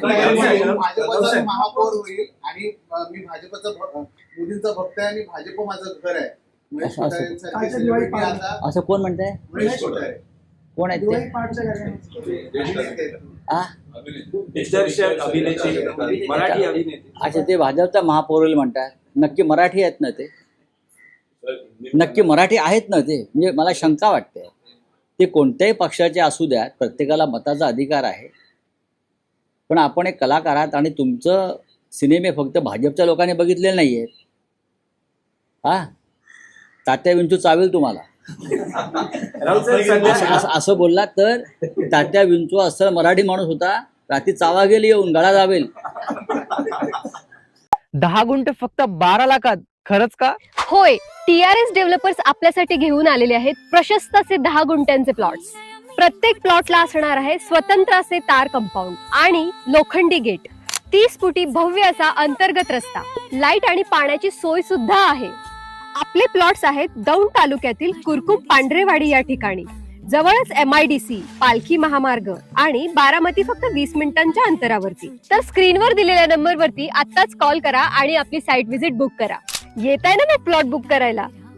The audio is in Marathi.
भाजपचा महापौर होईल आणि मी भाजपचा मोदींचा भक्त आहे आणि भाजप माझं घर आहे. असं- कोण कोठारे. कोण आहेत दिवाळी ते पहाटच्या कार्यक्रमात आ? दिग्दर्शक अभिनेते मराठी अभिनेते. अच्छा ते भाजपचा महापौर होईल म्हणतात नक्की मराठी आहेत ना ते? नक्की मराठी आहेत ना ते? म्हणजे मला शंका वाटते. ते कोणत्याही पक्षाचे असू द्यात प्रत्येकाला मताचा अधिकार आहे. पण आपण एक कलाकार आहात आणि तुमचं सिनेमे फक्त भाजपच्या लोकांनी बघितलेले नाही आहेत हा? तात्या विंचू चावेल तुम्हाला. असं बोललात तर तात्या विंचू असं मराठी माणूस होता रात्री चावा गेली येऊन गळा जावेल. दहा गुंठ फक्त बारा लाखात खरंच का? होय टीआरएस डेव्हलपर्स आपल्यासाठी घेऊन आलेले आहेत प्रशस्त असे दहा गुंठ्यांचे प्लॉट्स. प्रत्येक प्लॉटला असणार आहे स्वतंत्र असे तार कंपाऊंड आणि लोखंडी गेट. तीस फुटी भव्य असा अंतर्गत रस्ता. लाइट आणि पाण्याची सोय सुद्धा आहे. आपले प्लॉट्स आहेत दौंड तालुक्यातील कुरकुम पांढरेवाडी या ठिकाणी. जवळच एम आय डी सी पालखी महामार्ग आणि बारामती फक्त वीस मिनिटांच्या अंतरावरती. तर स्क्रीनवर दिलेल्या नंबरवरती आत्ताच कॉल करा आणि आपली साईट व्हिजिट बुक करा. येत आहे ना मग प्लॉट बुक करायला?